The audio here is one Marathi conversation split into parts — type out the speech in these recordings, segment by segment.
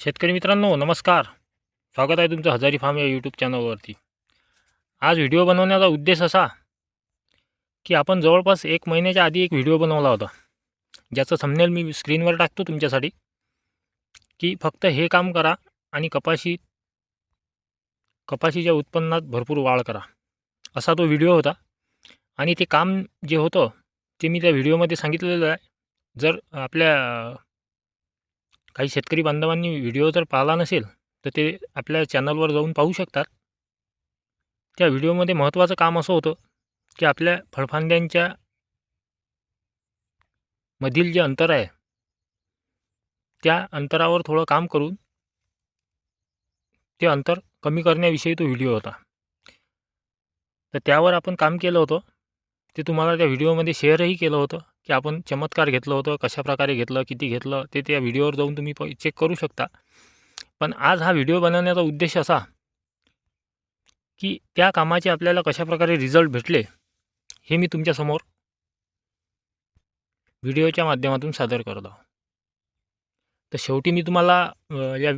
शेतकरी मित्रांनो नमस्कार. स्वागत आहे तुमचं हजारी फार्म या यूट्यूब चॅनलवरती. आज व्हिडिओ बनवण्याचा उद्देश असा की आपण जवळपास एक महिन्याच्या आधी एक व्हिडिओ बनवला होता. ज्याचं थंबनेल मी स्क्रीनवर टाकतो तुमच्यासाठी. की फक्त हे काम करा आणि कपाशी कपाशीच्या उत्पन्नात भरपूर वाढ करा. असा तो व्हिडिओ होता. आणि ते काम जे होतं ते मी त्या व्हिडिओमध्ये सांगितलेलं आहे. जर आपल्या काही शेतकरी बांधवांनी व्हिडिओ जर पाहिला नसेल तर ते आपल्या चॅनलवर जाऊन पाहू शकतात. त्या व्हिडिओमध्ये महत्त्वाचं काम असं होतं की आपल्या फळफांद्यांच्या मधील जे अंतर आहे त्या अंतरावर थोडं काम करून ते अंतर कमी करण्याविषयी तो व्हिडिओ होता. तर त्यावर आपण काम केलं होतं ते तुम्हाला त्या व्हिडिओमध्ये शेअरही केलं होतं. की आपण चमत्कार घेतलं होतं कशाप्रकारे घेतलं किती घेतलं ते त्या व्हिडिओवर जाऊन तुम्ही प चेक करू शकता. पण आज हा व्हिडिओ बनवण्याचा उद्देश असा की त्या कामाचे आपल्याला कशाप्रकारे रिझल्ट भेटले हे मी तुमच्यासमोर व्हिडिओच्या माध्यमातून सादर करत आहो. तर शेवटी मी तुम्हाला या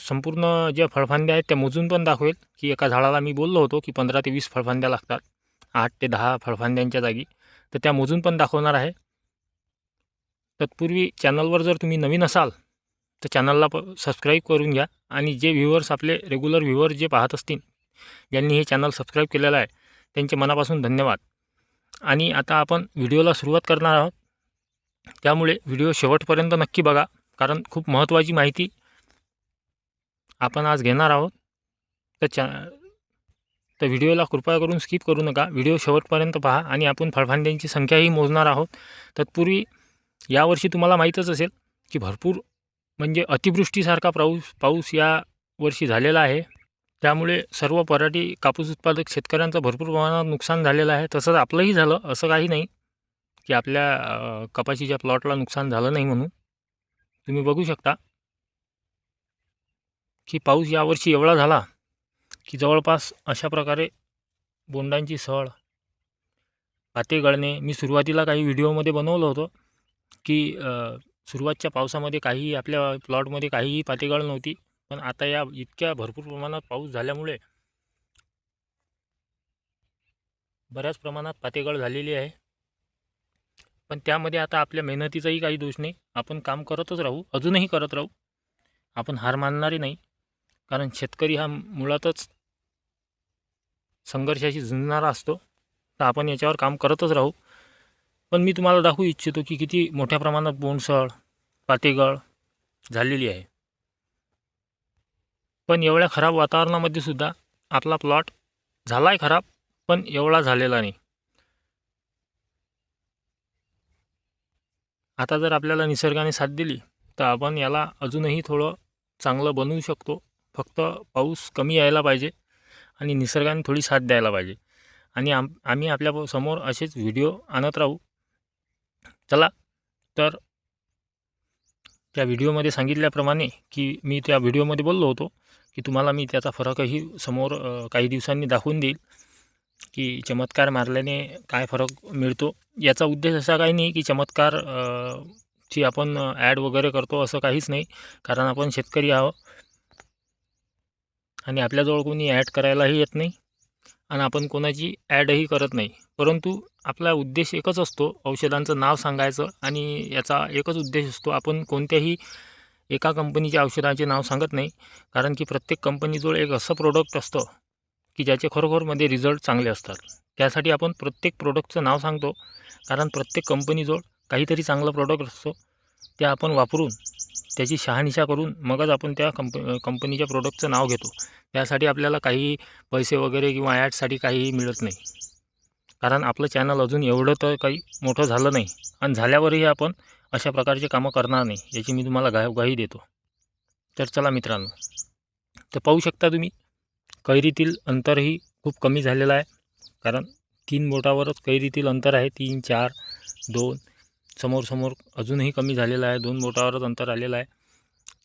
संपूर्ण ज्या फळफांद्या आहेत त्या मोजून पण दाखवेल की एका झाडाला मी बोललो होतो की पंधरा ते वीस फळफांद्या लागतात आठ ते दहा फळफांद्यांच्या जागी. तर त्या मोजून पण दाखवणार आहे. तत्पूर्वी चॅनलवर जर तुम्ही नवीन असाल तर चॅनलला प सबस्क्राईब करून घ्या आणि जे व्ह्युअर्स आपले रेग्युलर व्ह्युअर जे पाहत असतील ज्यांनी हे चॅनल सबस्क्राईब केलेलं आहे त्यांचे मनापासून धन्यवाद. आणि आता आपण व्हिडिओला सुरुवात करणार आहोत. त्यामुळे व्हिडिओ शेवटपर्यंत नक्की बघा कारण खूप महत्त्वाची माहिती आपण आज घेणार आहोत. तर चॅ तर व्हिडिओला कृपया करून स्किप करू नका. व्हिडिओ शेवटपर्यंत पहा आणि आपण फळफांद्यांची संख्याही मोजणार आहोत. तत्पूर्वी यावर्षी तुम्हाला माहीतच असेल की भरपूर म्हणजे अतिवृष्टीसारखा पाऊस पाऊस या वर्षी झालेला आहे. त्यामुळे सर्व पराठी कापूस उत्पादक शेतकऱ्यांचं भरपूर प्रमाणात नुकसान झालेलं आहे. तसंच आपलंही झालं असं काही नाही की आपल्या कपाशीच्या प्लॉटला नुकसान झालं नाही म्हणून. तुम्ही बघू शकता की पाऊस यावर्षी एवढा झाला की जवळपास अशा प्रकारे बोंडांची सळ पाते गळणे. मी सुरुवातीला काही व्हिडिओमध्ये बनवलं होतं. की सुरुवातच्या पावसामध्ये काहीही आपल्या प्लॉटमध्ये काहीही पातेगळ नव्हती. पण आता या इतक्या भरपूर प्रमाणात पाऊस झाल्यामुळे बऱ्याच प्रमाणात पातेगळ झालेली आहे. पण त्यामध्ये आता आपल्या मेहनतीचाही काही दोष नाही. आपण काम करतच राहू. अजूनही करत राहू. आपण हार मानणारे नाही. कारण शेतकरी हा मुळातच संघर्षाशी झुंजणारा असतो. तर आपण याच्यावर काम करतच राहू. पण मी तुम्हाला दाखवू इच्छितो की किती मोठ्या प्रमाणात बोंडसळ पातेगळ झालेली आहे. पण एवढ्या खराब वातावरणामध्ये सुद्धा आपला प्लॉट झाला आहे खराब पण एवढा झालेला नाही. आता जर आपल्याला निसर्गाने साथ दिली तर आपण याला अजूनही थोडं चांगलं बनवू शकतो. फक्त पाऊस कमी यायला पाहिजे आणि निसर्गाने थोडी साथ द्यायला पाहिजे. आणि आम आम्ही आपल्यासमोर असेच व्हिडिओ आणत राहू. चला तर त्या व्हिडिओमध्ये सांगितल्याप्रमाणे की मी त्या व्हिडिओमध्ये बोललो होतो की तुम्हाला मी त्याचा फरकही समोर काही दिवसांनी दाखवून देईल की चमत्कार मारल्याने काय फरक मिळतो. याचा उद्देश असा काही नाही की चमत्कार ची आपण ॲड वगैरे करतो असं काहीच नाही कारण आपण शेतकरी आहोत आणि आपल्याजवळ कोणी ॲड करायलाही येत नाही. आणि आपण कोणाची ॲडही करत नाही. परंतु आपला उद्देश एकच असतो औषधांचं नाव सांगायचं आणि याचा एकच उद्देश असतो आपण कोणत्याही एका कंपनीच्या औषधाचे नाव सांगत नाही. कारण की प्रत्येक कंपनीजवळ एक असं प्रोडक्ट असतं की ज्याचे खरोखरमध्ये रिझल्ट चांगले असतात. त्यासाठी आपण प्रत्येक प्रोडक्टचं नाव सांगतो. कारण प्रत्येक कंपनीजवळ काहीतरी चांगलं प्रोडक्ट असतो. ते आपण वापरून त्याची शहानिशा करून मगच आपण त्या कंप कंपनीच्या प्रोडक्टचं नाव घेतो. त्यासाठी आपल्याला काही पैसे वगैरे किंवा ॲडसाठी काहीही मिळत नाही. कारण आपलं चॅनल अजून एवढं तर काही मोठं झालं नाही. आणि झाल्यावरही आपण अशा प्रकारचे कामं करणार नाही याची मी तुम्हाला गा गाही देतो. तर चला मित्रांनो तर पाहू शकता तुम्ही कैरीतील अंतरही खूप कमी झालेलं आहे. कारण तीन बोटावरच कैरीतील अंतर आहे तीन चार दोन समोर समोर अजूनही कमी झालेलं आहे. दोन बोटावरच अंतर आलेलं आहे.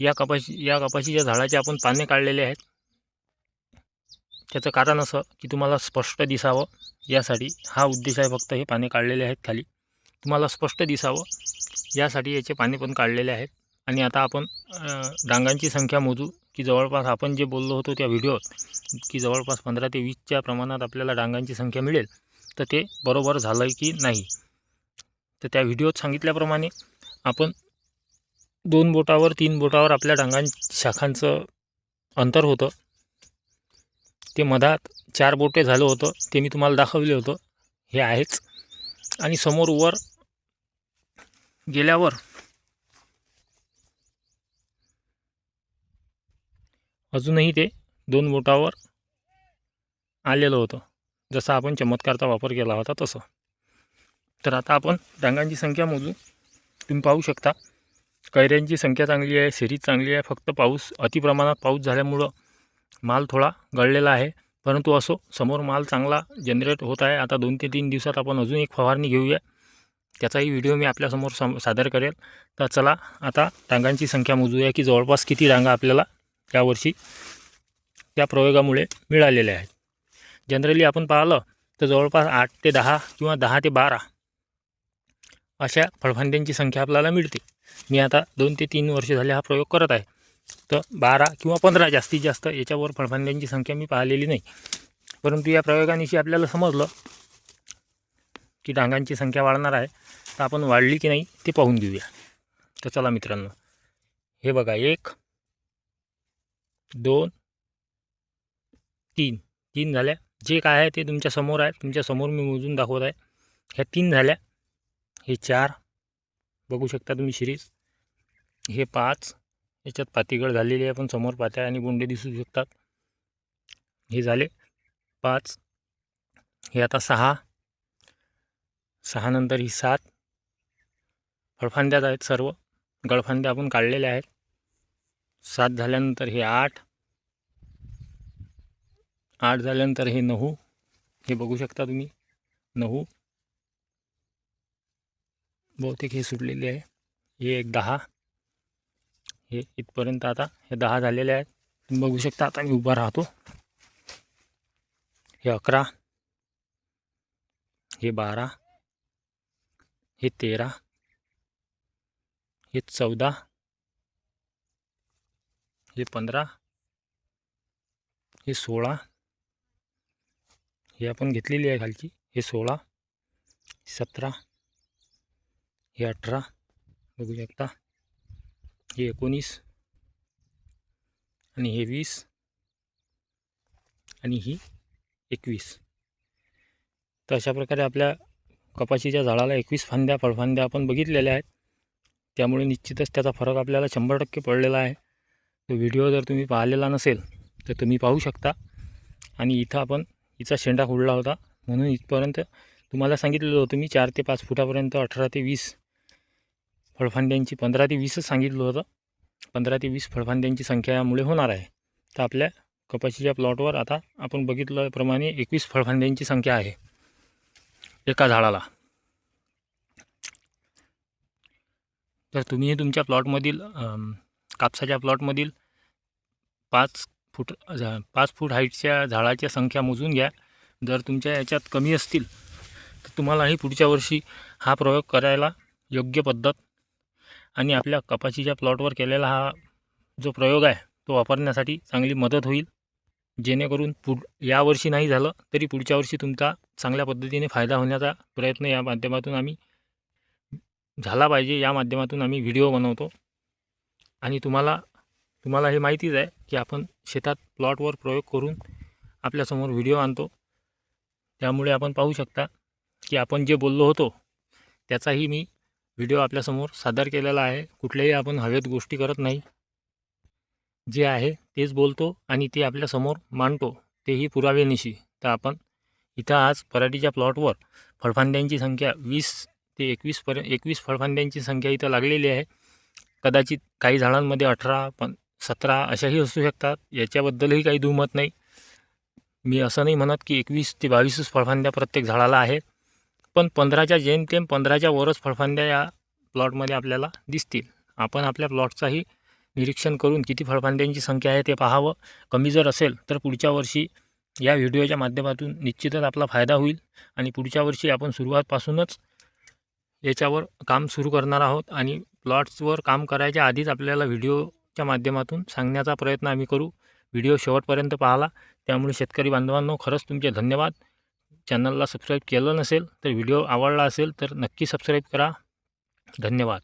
या कपाशी या कपाशीच्या झाडाचे आपण पाने काढलेले आहेत. त्याचं कारण असं की तुम्हाला स्पष्ट दिसावं. यासाठी हा उद्देश आहे फक्त हे पाने काढलेले आहेत खाली. तुम्हाला स्पष्ट दिसावं. यासाठी याचे पाने पण काढलेले आहेत. आणि आता आपण डांगांची संख्या मोजू की जवळपास आपण जे बोललो होतो त्या व्हिडिओत की जवळपास पंधरा ते वीसच्या प्रमाणात आपल्याला डांगांची संख्या मिळेल. तर ते बरोबर झालं आहे की नाही? तर त्या व्हिडिओत सांगितल्याप्रमाणे आपण दोन बोटावर तीन बोटावर आपल्या डांगां शाखांचं अंतर होतं. ते मधात चार बोटे झालं होतं. ते मी तुम्हाला दाखवले होतं. हे आहेच. आणि समोर वर गेल्यावर अजूनही ते दोन बोटावर आलेलं होतं. जसं आपण चमत्कारचा वापर केला होता तसं. तर आता आपण डांगांची संख्या मोजू. तुम्ही पाहू शकता कैऱ्यांची संख्या चांगली आहे सिरीज चांगली आहे फक्त पाऊस अतिप्रमाणात पाऊस झाल्यामुळं माल थोडा गळलेला आहे. परंतु असो समोर माल चांगला जनरेट होत आहे. आता दोन ते तीन दिवसात आपण अजून एक फवारणी घेऊया. त्याचाही व्हिडिओ मी आपल्यासमोर सम सादर करेल. तर चला आता डांगांची संख्या मोजूया की जवळपास किती डांगा आपल्याला यावर्षी त्या प्रयोगामुळे मिळालेल्या आहेत. जनरली आपण पाहिलं तर जवळपास आठ ते दहा किंवा दहा ते बारा अशा फळफांद्यांची संख्या आपल्याला मिळते. मी आता दोन ते तीन वर्ष झाले हा प्रयोग करत आहे. तर बारा किंवा पंधरा जास्तीत जास्त याच्यावर फळफांद्यांची संख्या मी पाहिलेली नाही. परंतु या प्रयोगानिशी आपल्याला समजलं की डांगांची संख्या वाढणार आहे. तर आपण वाढली की नाही ते पाहून घेऊया. तर चला मित्रांनो हे बघा एक दोन तीन. तीन झाल्या. जे काय आहे ते तुमच्यासमोर आहे. तुमच्यासमोर मी मोजून दाखवत आहे. ह्या तीन झाल्या. हे चार. बघू शकता तुम्ही शिरीज हे पाच. याच्यात पातीगळ झालेली आहे पण समोर पात्या आणि बोंडे दिसू शकतात. हे झाले पाच. हे आता सहा. सहा नंतर ही सात. फळफांद्यात आहेत सर्व. गळफांद्या आपण काढलेल्या आहेत. सात झाल्यानंतर हे आठ. आठ झाल्यानंतर हे नऊ. हे बघू शकता तुम्ही. नऊ. बहुतेक हे सुटलेले हे एक दहा. हे आता हे दहा झालेले आहेत. तुम्ही बघू शकता, आता मी उभा राहतो. हे अकरा. हे बारा. हे तेरा. हे चौदा. हे पंधरा. हे सोळा. हे आपण घेतलेली आहे खालची. हे सोळा. सतरा. हे अठरा बघू शकता हे एकोणीस आणि हे वीस आणि ही एकवीस तर अशा प्रकारे आपल्या कपाशीच्या झाडाला एकवीस फांद्या फळफांद्या आपण बघितलेल्या आहेत. त्यामुळे निश्चितच त्याचा फरक आपल्याला शंभर टक्के पडलेला आहे. तो व्हिडिओ जर तुम्ही पाहिलेला नसेल तर तुम्ही पाहू शकता. आणि इथं आपण हिचा शेंडा खुडला होता. म्हणून इथपर्यंत तुम्हाला सांगितलेलं होतं मी चार ते पाच फुटापर्यंत अठरा ते वीस फळफांद्यांची पंधरा ते वीसच सांगितलं होतं. पंधरा ते वीस फळफांद्यांची संख्या यामुळे होणार आहे. तर आपल्या कपाशीच्या प्लॉटवर आता आपण बघितल्याप्रमाणे एकवीस फळफांद्यांची संख्या आहे. एका झाडाला. तर तुम्ही तुमच्या प्लॉटमधील कापसाच्या प्लॉटमधील पाच फूट झा पाच फूट हाईटच्या झाडाच्या संख्या मोजून घ्या. जर तुमच्या याच्यात कमी असतील तर तुम्हालाही पुढच्या वर्षी हा प्रयोग करायला योग्य पद्धत आणि आपल्या कपाशीच्या प्लॉटवर केलेला हा जो प्रयोग आहे तो वापरण्यासाठी चांगली मदत होईल. जेणेकरून पुढ यावर्षी नाही झालं तरी पुढच्या वर्षी तुमचा चांगल्या पद्धतीने फायदा होण्याचा प्रयत्न या माध्यमातून आम्ही झाला पाहिजे या माध्यमातून आम्ही व्हिडिओ बनवतो. आणि तुम्हाला तुम्हाला हे माहितीच आहे की आपण शेतात प्लॉटवर प्रयोग करून आपल्यासमोर व्हिडिओ आणतो. त्यामुळे आपण पाहू शकता की आपण जे बोललो होतो त्याचाही मी व्हिडिओ आपल्यासमोर सादर केलेला आहे. कुठल्याही आपण हवेत गोष्टी करत नाही. जे आहे तेच बोलतो आणि ते आपल्यासमोर मांडतो. तेही पुरावेनिशी तर आपण इथं आज पराठीच्या प्लॉटवर फळफांद्यांची संख्या वीस ते एकवीस पर्यंत एकवीस फळफांद्यांची संख्या इथं लागलेली आहे. कदाचित काही झाडांमध्ये अठरा पण सतरा अशाही असू शकतात. याच्याबद्दलही काही दुमत नाही. मी असं नाही म्हणत की एकवीस ते बावीसच फळफांद्या प्रत्येक झाडाला आहे. पण पंधराच्या जेमतेम पंधराच्या वरच फळफांद्या या प्लॉटमध्ये आपल्याला दिसतील. आपण आपल्या प्लॉटचाही निरीक्षण करून किती फळफांद्यांची संख्या आहे ते पाहावं. कमी जर असेल तर पुढच्या वर्षी या व्हिडिओच्या माध्यमातून निश्चितच आपला फायदा होईल आणि पुढच्या वर्षी आपण सुरुवातपासूनच याच्यावर काम सुरू करणार आहोत आणि प्लॉट्सवर काम करायच्या आधीच आपल्याला व्हिडिओच्या माध्यमातून सांगण्याचा प्रयत्न आम्ही करू. व्हिडिओ शेवटपर्यंत पाहला. त्यामुळे शेतकरी बांधवांनो खरंच तुमचे धन्यवाद. चॅनलला सबस्क्राईब केलं नसेल तर व्हिडिओ आवडला असेल तर नक्की सबस्क्राईब करा. धन्यवाद.